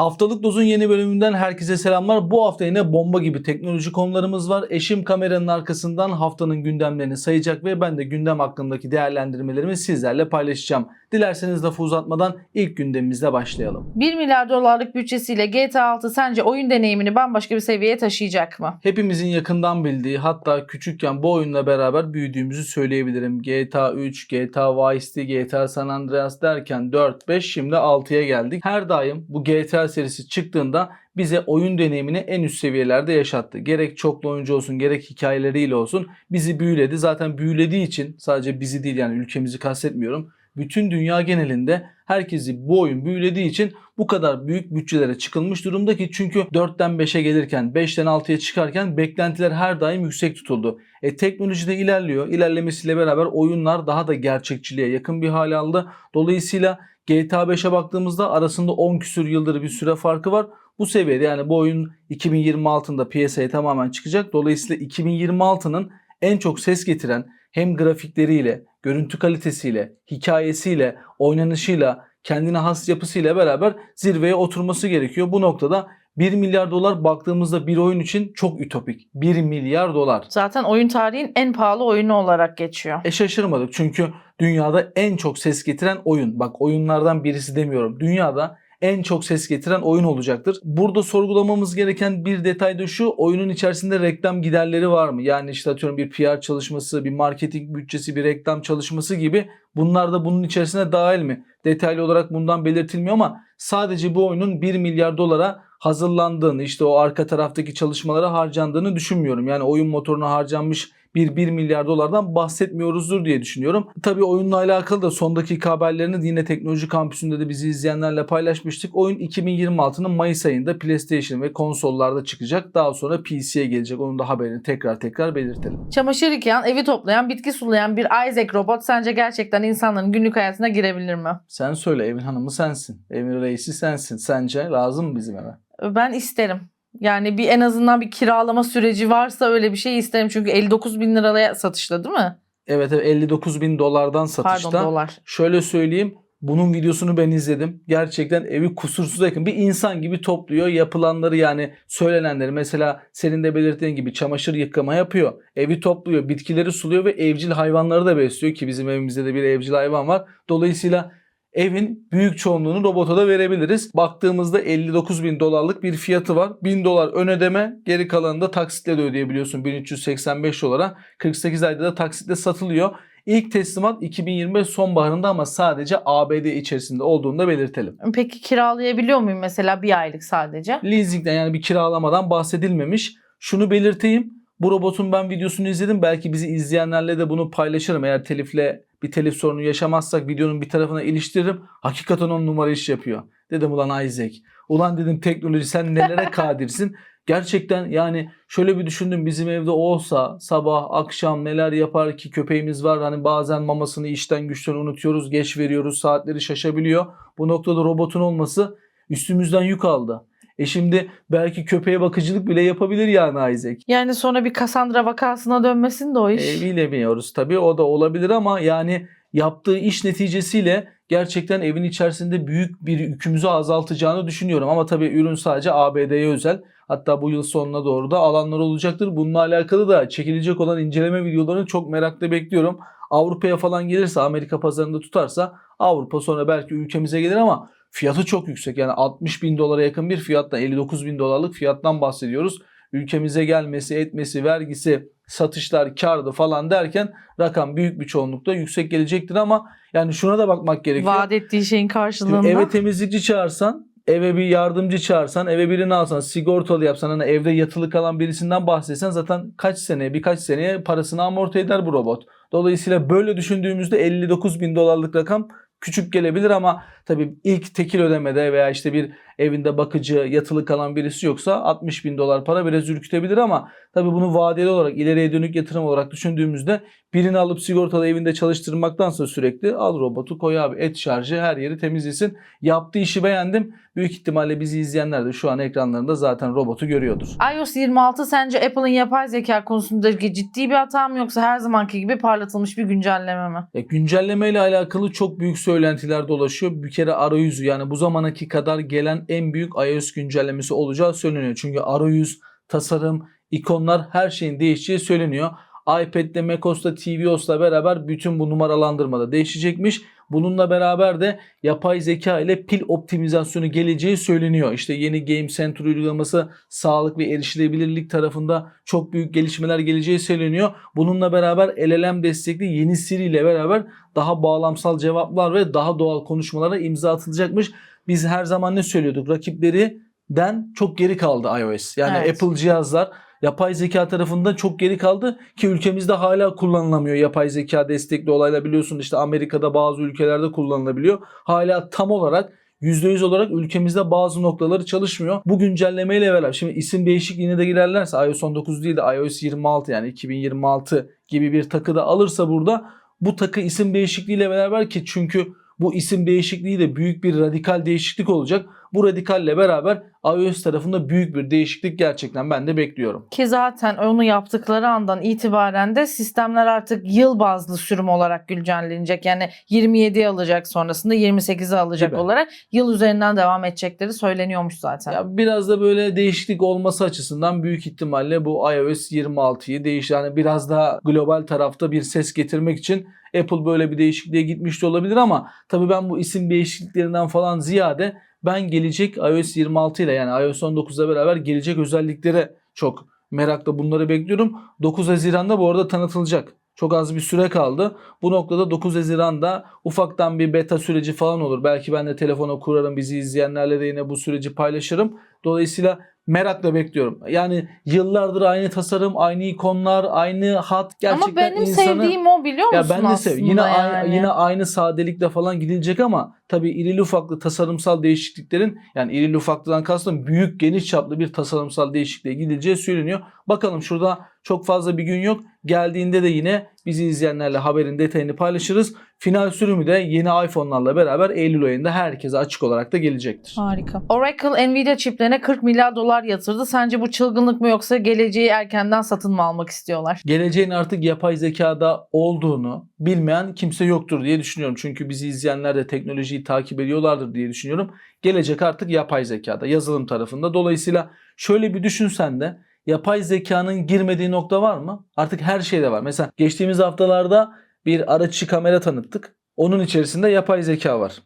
Haftalık Doz'un yeni bölümünden herkese selamlar. Bu hafta yine bomba gibi teknoloji konularımız var. Eşim kameranın arkasından haftanın gündemlerini sayacak ve ben de gündem hakkındaki değerlendirmelerimi sizlerle paylaşacağım. Dilerseniz lafı uzatmadan ilk gündemimizle başlayalım. 1 milyar dolarlık bütçesiyle GTA 6 sence oyun deneyimini bambaşka bir seviyeye taşıyacak mı? Hepimizin yakından bildiği hatta küçükken bu oyunla beraber büyüdüğümüzü söyleyebilirim. GTA 3, GTA Vice City, GTA San Andreas derken 4, 5 şimdi 6'ya geldik. Her daim bu GTA serisi çıktığında bize oyun deneyimini en üst seviyelerde yaşattı. Gerek çoklu oyuncu olsun gerek hikayeleriyle olsun bizi büyüledi. Zaten büyülediği için sadece bizi değil yani ülkemizi kastetmiyorum. Bütün dünya genelinde herkesi bu oyun büyülediği için bu kadar büyük bütçelere çıkılmış durumda ki çünkü 4'ten 5'e gelirken 5'ten 6'ya çıkarken beklentiler her daim yüksek tutuldu. E teknoloji de ilerliyor. İlerlemesiyle beraber oyunlar daha da gerçekçiliğe yakın bir hale aldı. Dolayısıyla GTA 5'e baktığımızda arasında 10 küsür yıldır bir süre farkı var. Bu seviyede yani bu oyun 2026'da piyasaya tamamen çıkacak. Dolayısıyla 2026'nın en çok ses getiren hem grafikleriyle, görüntü kalitesiyle, hikayesiyle, oynanışıyla, kendine has yapısıyla beraber zirveye oturması gerekiyor. Bu noktada 1 milyar dolar baktığımızda bir oyun için çok ütopik. 1 milyar dolar. Zaten oyun tarihin en pahalı oyunu olarak geçiyor. E şaşırmadık çünkü dünyada en çok ses getiren oyun. Bak oyunlardan birisi demiyorum. Dünyada en çok ses getiren oyun olacaktır. Burada sorgulamamız gereken bir detay da şu. Oyunun içerisinde reklam giderleri var mı? Yani işte atıyorum bir PR çalışması, bir marketing bütçesi, bir reklam çalışması gibi bunlar da bunun içerisine dahil mi? Detaylı olarak bundan belirtilmiyor ama sadece bu oyunun 1 milyar dolara hazırlandığını, işte o arka taraftaki çalışmalara harcandığını düşünmüyorum. Yani oyun motoruna harcanmış bir 1 milyar dolardan bahsetmiyoruzdur diye düşünüyorum. Tabii oyunla alakalı da son dakika haberlerini yine Teknoloji Kampüsü'nde de bizi izleyenlerle paylaşmıştık. Oyun 2026'nın Mayıs ayında PlayStation ve konsollarda çıkacak. Daha sonra PC'ye gelecek. Onun da haberini tekrar tekrar belirtelim. Çamaşır yıkayan, evi toplayan, bitki sulayan bir Isaac robot sence gerçekten insanların günlük hayatına girebilir mi? Sen söyle evin hanımı sensin. Evin reisi sensin. Sence lazım mı bizim eve? Ben isterim. Yani bir en azından bir kiralama süreci varsa öyle bir şey isterim. Çünkü 59 bin liraya satışta değil mi? Evet evet 59 bin dolardan satışta. Pardon dolar. Şöyle söyleyeyim. Bunun videosunu ben izledim. Gerçekten evi kusursuz yakın. Bir insan gibi topluyor. Yapılanları yani söylenenleri mesela senin de belirttiğin gibi çamaşır yıkama yapıyor. Evi topluyor. Bitkileri suluyor ve evcil hayvanları da besliyor ki bizim evimizde de bir evcil hayvan var. Dolayısıyla evin büyük çoğunluğunu robota da verebiliriz. Baktığımızda 59 bin dolarlık bir fiyatı var. 1000 dolar ön ödeme geri kalanını da taksitle de ödeyebiliyorsun 1385 dolara. 48 ayda da taksitle satılıyor. İlk teslimat 2025 sonbaharında ama sadece ABD içerisinde olduğunu da belirtelim. Peki kiralayabiliyor muyum mesela bir aylık sadece? Leasingden yani bir kiralamadan bahsedilmemiş. Şunu belirteyim. Bu robotun ben videosunu izledim. Belki bizi izleyenlerle de bunu paylaşırım. Eğer telifle bir telif sorunu yaşamazsak videonun bir tarafına iliştiririm. Hakikaten on numara iş yapıyor. Dedim ulan Isaac. Ulan dedim teknoloji sen nelere kadirsin. Gerçekten yani şöyle bir düşündüm bizim evde olsa sabah akşam neler yapar ki köpeğimiz var. Hani bazen mamasını işten güçten unutuyoruz geç veriyoruz saatleri şaşabiliyor. Bu noktada robotun olması üstümüzden yük aldı. E şimdi belki köpeğe bakıcılık bile yapabilir yani Isaac. Yani sonra bir Cassandra vakasına dönmesin de o iş. E, bilemiyoruz tabii o da olabilir ama yani yaptığı iş neticesiyle gerçekten evin içerisinde büyük bir yükümüzü azaltacağını düşünüyorum. Ama tabii ürün sadece ABD'ye özel. Hatta bu yıl sonuna doğru da alanlar olacaktır. Bununla alakalı da çekilecek olan inceleme videolarını çok merakla bekliyorum. Avrupa'ya falan gelirse Amerika pazarında tutarsa Avrupa sonra belki ülkemize gelir ama fiyatı çok yüksek. Yani 60 bin dolara yakın bir fiyattan 59 bin dolarlık fiyattan bahsediyoruz. Ülkemize gelmesi, etmesi, vergisi, satışlar, kardı falan derken rakam büyük bir çoğunlukta yüksek gelecektir ama yani şuna da bakmak gerekiyor. Vaat ettiği şeyin karşılığında. Eve temizlikçi çağırsan, eve bir yardımcı çağırsan, eve birini alsan, sigortalı yapsan, hani evde yatılı kalan birisinden bahsetsen zaten kaç seneye, birkaç seneye parasını amorti eder bu robot. Dolayısıyla böyle düşündüğümüzde 59 bin dolarlık rakam küçük gelebilir ama tabii ilk tekil ödemede veya işte bir evinde bakıcı, yatılı kalan birisi yoksa 60 bin dolar para biraz ürkütebilir ama tabii bunu vadeli olarak ileriye dönük yatırım olarak düşündüğümüzde birini alıp sigortalı evinde çalıştırmaktansa sürekli al robotu koy abi et şarjı her yeri temizlesin. Yaptığı işi beğendim. Büyük ihtimalle bizi izleyenler de şu an ekranlarında zaten robotu görüyordur. iOS 26 sence Apple'ın yapay zeka konusundaki ciddi bir hata mı yoksa her zamanki gibi parlatılmış bir güncelleme mi? Ya güncelleme ile alakalı çok büyük söylentiler dolaşıyor. Bir kere arayüzü yani bu zamanaki kadar gelen en büyük iOS güncellemesi olacağı söyleniyor. Çünkü arayüz, tasarım, ikonlar her şeyin değişeceği söyleniyor. iPad'de, macOS'ta, tvOS'la beraber bütün bu numaralandırmada değişecekmiş. Bununla beraber de yapay zeka ile pil optimizasyonu geleceği söyleniyor. İşte yeni Game Center uygulaması sağlık ve erişilebilirlik tarafında çok büyük gelişmeler geleceği söyleniyor. Bununla beraber LLM destekli yeni Siri ile beraber daha bağlamsal cevaplar ve daha doğal konuşmalara imza atılacakmış. Biz her zaman ne söylüyorduk? Rakiplerinden çok geri kaldı iOS. Yani Evet. Apple cihazlar yapay zeka tarafında çok geri kaldı ki ülkemizde hala kullanılamıyor yapay zeka destekli olaylar biliyorsun işte Amerika'da bazı ülkelerde kullanılabiliyor. Hala tam olarak %100 olarak ülkemizde bazı noktaları çalışmıyor. Bu güncellemeyle beraber şimdi isim değişikliğine de girerlerse iOS 19 değil de iOS 26 yani 2026 gibi bir takı da alırsa burada bu takı isim değişikliğiyle beraber ki çünkü bu isim değişikliği de büyük bir radikal değişiklik olacak. Bu radikalle beraber iOS tarafında büyük bir değişiklik gerçekten ben de bekliyorum. Ki zaten onu yaptıkları andan itibaren de sistemler artık yıl bazlı sürüm olarak güncellenecek. Yani 27'ye alacak sonrasında 28'e alacak Gibi. olarak yıl üzerinden devam edecekleri söyleniyormuş zaten. Ya biraz da böyle değişiklik olması açısından büyük ihtimalle bu iOS 26'yı değiş yani biraz daha global tarafta bir ses getirmek için Apple böyle bir değişikliğe gitmiş de olabilir ama tabii ben bu isim değişikliklerinden falan ziyade ben gelecek iOS 26 ile yani iOS 19'la beraber gelecek özelliklere çok merakla bunları bekliyorum. 9 Haziran'da bu arada tanıtılacak. Çok az bir süre kaldı. Bu noktada 9 Haziran'da ufaktan bir beta süreci falan olur. Belki ben de telefona kurarım. Bizi izleyenlerle de yine bu süreci paylaşırım. Dolayısıyla merakla bekliyorum. Yani yıllardır aynı tasarım, aynı ikonlar, aynı hat gerçekten Ama benim insanı... sevdiğim o biliyor Ya musun ben de aslında sev. Yine aynı, yani? yine aynı sadelikle falan gidilecek ama tabii irili ufaklı tasarımsal değişikliklerin yani irili ufaklıdan kastım büyük geniş çaplı bir tasarımsal değişikliğe gidileceği söyleniyor. Bakalım şurada çok fazla bir gün yok. Geldiğinde de yine bizi izleyenlerle haberin detayını paylaşırız. Final sürümü de yeni iPhone'larla beraber Eylül ayında herkese açık olarak da gelecektir. Harika. Oracle Nvidia çiplerine 40 milyar dolar yatırdı. Sence bu çılgınlık mı yoksa geleceği erkenden satın mı almak istiyorlar? geleceğin artık yapay zekada olduğunu bilmeyen kimse yoktur diye düşünüyorum. Çünkü bizi izleyenler de teknolojiyi takip ediyorlardır diye düşünüyorum. Gelecek artık yapay zekada, yazılım tarafında. Dolayısıyla şöyle bir düşünsen de yapay zekanın girmediği nokta var mı? Artık her şeyde var. Mesela geçtiğimiz haftalarda bir araç içi kamera tanıttık. Onun içerisinde yapay zeka var.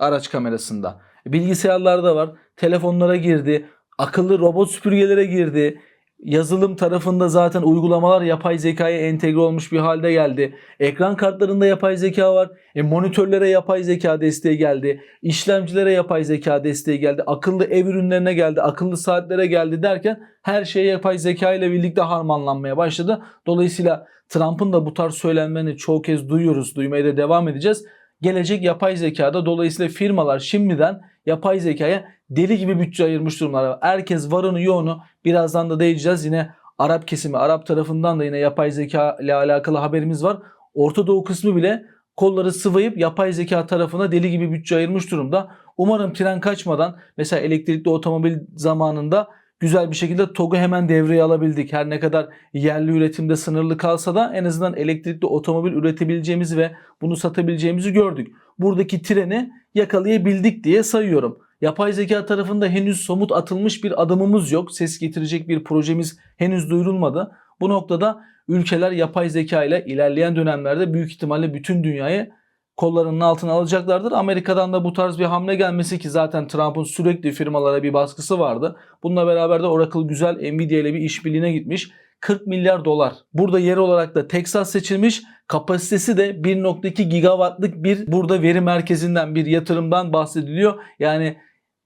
Araç kamerasında. Bilgisayarlarda var. Telefonlara girdi. Akıllı robot süpürgelere girdi. Yazılım tarafında zaten uygulamalar yapay zekaya entegre olmuş bir halde geldi. Ekran kartlarında yapay zeka var. E, monitörlere yapay zeka desteği geldi. İşlemcilere yapay zeka desteği geldi. Akıllı ev ürünlerine geldi. Akıllı saatlere geldi derken her şey yapay zeka ile birlikte harmanlanmaya başladı. Dolayısıyla Trump'ın da bu tarz söylenmeni çoğu kez duyuyoruz. Duymaya da devam edeceğiz. Gelecek yapay zekada dolayısıyla firmalar şimdiden yapay zekaya deli gibi bütçe ayırmış durumlar. Herkes varını yoğunu birazdan da değineceğiz. Yine Arap kesimi, Arap tarafından da yine yapay zeka ile alakalı haberimiz var. Orta Doğu kısmı bile kolları sıvayıp yapay zeka tarafına deli gibi bütçe ayırmış durumda. Umarım tren kaçmadan mesela elektrikli otomobil zamanında güzel bir şekilde TOG'u hemen devreye alabildik. Her ne kadar yerli üretimde sınırlı kalsa da en azından elektrikli otomobil üretebileceğimizi ve bunu satabileceğimizi gördük. Buradaki treni yakalayabildik diye sayıyorum. Yapay zeka tarafında henüz somut atılmış bir adımımız yok. Ses getirecek bir projemiz henüz duyurulmadı. Bu noktada ülkeler yapay zeka ile ilerleyen dönemlerde büyük ihtimalle bütün dünyayı kollarının altına alacaklardır. Amerika'dan da bu tarz bir hamle gelmesi ki zaten Trump'ın sürekli firmalara bir baskısı vardı. Bununla beraber de Oracle güzel Nvidia ile bir işbirliğine gitmiş. 40 milyar dolar. Burada yer olarak da Texas seçilmiş. Kapasitesi de 1.2 gigawattlık bir burada veri merkezinden bir yatırımdan bahsediliyor. Yani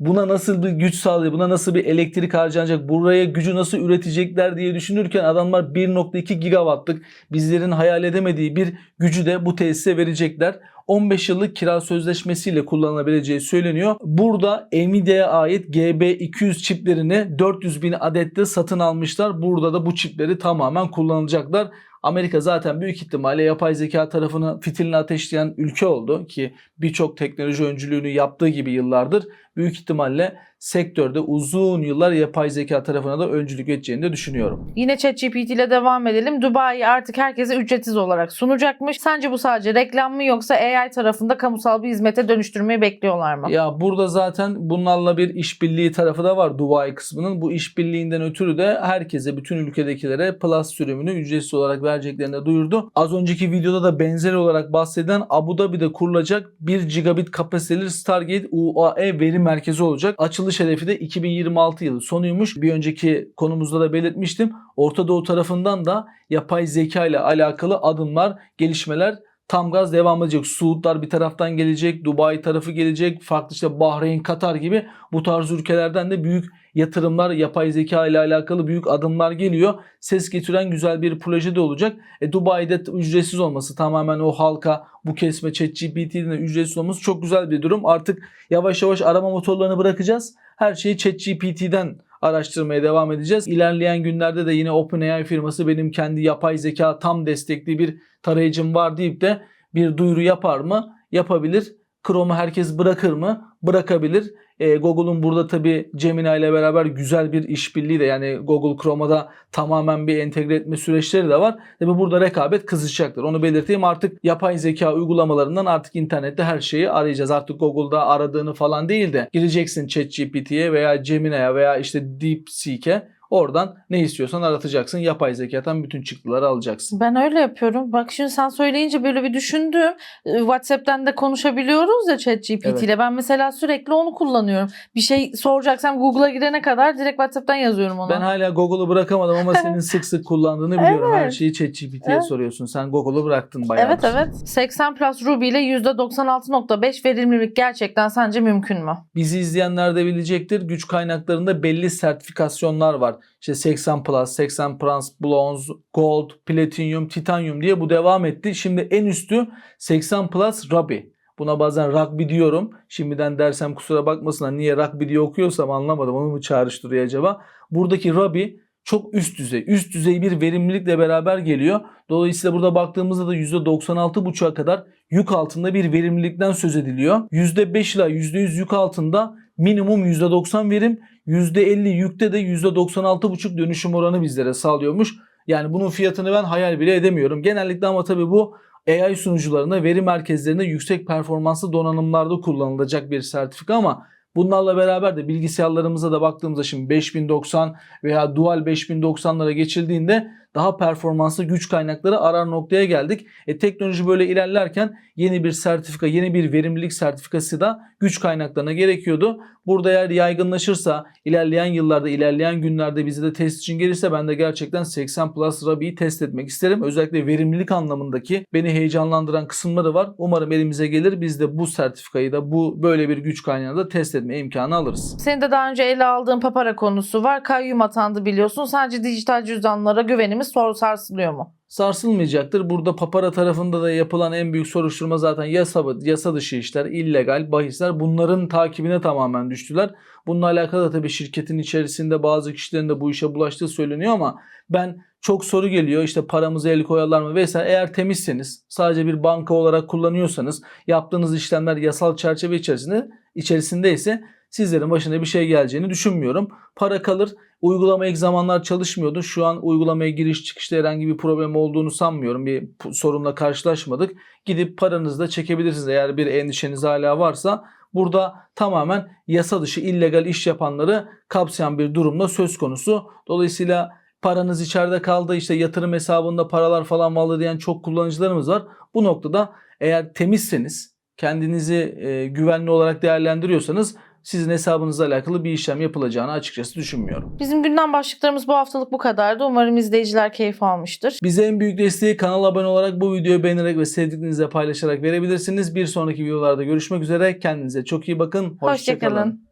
buna nasıl bir güç sağlayacak, buna nasıl bir elektrik harcanacak, buraya gücü nasıl üretecekler diye düşünürken adamlar 1.2 gigawattlık bizlerin hayal edemediği bir gücü de bu tesise verecekler. 15 yıllık kira sözleşmesiyle kullanılabileceği söyleniyor. Burada Nvidia'ya ait GB200 çiplerini 400 bin adette satın almışlar. Burada da bu çipleri tamamen kullanılacaklar. Amerika zaten büyük ihtimalle yapay zeka tarafını fitilini ateşleyen ülke oldu ki birçok teknoloji öncülüğünü yaptığı gibi yıllardır büyük ihtimalle sektörde uzun yıllar yapay zeka tarafına da öncülük edeceğini de düşünüyorum. Yine ChatGPT ile devam edelim. Dubai artık herkese ücretsiz olarak sunacakmış. Sence bu sadece reklam mı yoksa AI tarafında kamusal bir hizmete dönüştürmeyi bekliyorlar mı? Ya burada zaten bunlarla bir işbirliği tarafı da var Dubai kısmının. Bu işbirliğinden ötürü de herkese, bütün ülkedekilere Plus sürümünü ücretsiz olarak vereceklerini de duyurdu. Az önceki videoda da benzer olarak bahsedilen Abu Dhabi'de kurulacak 1 gigabit kapasiteli Stargate UAE veri merkezi olacak. Açılış hedefi de 2026 yılı sonuymuş. Bir önceki konumuzda da belirtmiştim. Orta Doğu tarafından da yapay zeka ile alakalı adımlar, gelişmeler tam gaz devam edecek. Suudlar bir taraftan gelecek, Dubai tarafı gelecek, farklı işte Bahreyn, Katar gibi bu tarz ülkelerden de büyük yatırımlar, yapay zeka ile alakalı büyük adımlar geliyor. Ses getiren güzel bir proje de olacak. E, Dubai'de ücretsiz olması tamamen o halka bu kesme ChatGPT'nin ücretsiz olması çok güzel bir durum. Artık yavaş yavaş arama motorlarını bırakacağız. Her şeyi ChatGPT'den araştırmaya devam edeceğiz. İlerleyen günlerde de yine OpenAI firması benim kendi yapay zeka tam destekli bir tarayıcım var deyip de bir duyuru yapar mı? Yapabilir. Chrome'u herkes bırakır mı? Bırakabilir. E, Google'un burada tabi Gemini ile beraber güzel bir işbirliği de yani Google Chrome'a da tamamen bir entegre etme süreçleri de var. Tabi burada rekabet kızacaktır. Onu belirteyim artık yapay zeka uygulamalarından artık internette her şeyi arayacağız. Artık Google'da aradığını falan değil de gireceksin ChatGPT'ye veya Gemini'ye veya işte DeepSeek'e oradan ne istiyorsan aratacaksın. Yapay zekadan bütün çıktıları alacaksın. Ben öyle yapıyorum. Bak şimdi sen söyleyince böyle bir düşündüm. Ee, WhatsApp'tan da konuşabiliyoruz ya ChatGPT Evet. ile. Ben mesela sürekli onu kullanıyorum. Bir şey soracaksam Google'a girene kadar direkt WhatsApp'tan yazıyorum ona. Ben hala Google'u bırakamadım ama senin sık sık kullandığını biliyorum. Her Evet. şeyi ChatGPT'ye Evet. soruyorsun. Sen Google'u bıraktın bayağı. Evet evet. 80 Plus Ruby ile %96.5 verimlilik gerçekten sence mümkün mü? Bizi izleyenler de bilecektir. Güç kaynaklarında belli sertifikasyonlar var. İşte 80 Plus, 80 Plus, Bronze, Gold, Platinum, Titanium diye bu devam etti. Şimdi en üstü 80 Plus Ruby. Buna bazen rugby diyorum. Şimdiden dersem kusura bakmasınlar. Niye rugby diye okuyorsam anlamadım. Onu mu çağrıştırıyor acaba? Buradaki Ruby çok üst düzey. Üst düzey bir verimlilikle beraber geliyor. Dolayısıyla burada baktığımızda da %96,5'a kadar yük altında bir verimlilikten söz ediliyor. %5 ila %100 yük altında minimum %90 verim, %50 yükte de %96,5 dönüşüm oranı bizlere sağlıyormuş. Yani bunun fiyatını ben hayal bile edemiyorum. Genellikle ama tabii bu AI sunucularında, veri merkezlerinde yüksek performanslı donanımlarda kullanılacak bir sertifika ama bunlarla beraber de bilgisayarlarımıza da baktığımızda şimdi 5090 veya Dual 5090'lara geçildiğinde daha performanslı güç kaynakları arar noktaya geldik. E, teknoloji böyle ilerlerken yeni bir sertifika, yeni bir verimlilik sertifikası da güç kaynaklarına gerekiyordu. Burada eğer yaygınlaşırsa ilerleyen yıllarda, ilerleyen günlerde bize de test için gelirse ben de gerçekten 80 Plus Ruby'yi test etmek isterim. Özellikle verimlilik anlamındaki beni heyecanlandıran kısımları var. Umarım elimize gelir. Biz de bu sertifikayı da bu böyle bir güç kaynağını da test etme imkanı alırız. Senin de daha önce ele aldığın papara konusu var. Kayyum atandı biliyorsun. Sadece dijital cüzdanlara güvenimiz sor sarsılıyor mu? sarsılmayacaktır. Burada papara tarafında da yapılan en büyük soruşturma zaten yasa, yasa dışı işler, illegal bahisler bunların takibine tamamen düştüler. Bununla alakalı da tabii şirketin içerisinde bazı kişilerin de bu işe bulaştığı söyleniyor ama ben çok soru geliyor işte paramızı el koyarlar mı vesaire. Eğer temizseniz sadece bir banka olarak kullanıyorsanız yaptığınız işlemler yasal çerçeve içerisinde içerisindeyse sizlerin başına bir şey geleceğini düşünmüyorum. Para kalır. Uygulama ilk zamanlar çalışmıyordu. Şu an uygulamaya giriş çıkışta herhangi bir problem olduğunu sanmıyorum. Bir sorunla karşılaşmadık. Gidip paranızı da çekebilirsiniz eğer bir endişeniz hala varsa. Burada tamamen yasa dışı illegal iş yapanları kapsayan bir durumda söz konusu. Dolayısıyla paranız içeride kaldı işte yatırım hesabında paralar falan vardı diyen çok kullanıcılarımız var. Bu noktada eğer temizseniz kendinizi e, güvenli olarak değerlendiriyorsanız sizin hesabınızla alakalı bir işlem yapılacağını açıkçası düşünmüyorum. Bizim gündem başlıklarımız bu haftalık bu kadardı. Umarım izleyiciler keyif almıştır. Bize en büyük desteği kanala abone olarak bu videoyu beğenerek ve sevdiklerinizle paylaşarak verebilirsiniz. Bir sonraki videolarda görüşmek üzere. Kendinize çok iyi bakın. Hoşça kalın. Hoşçakalın.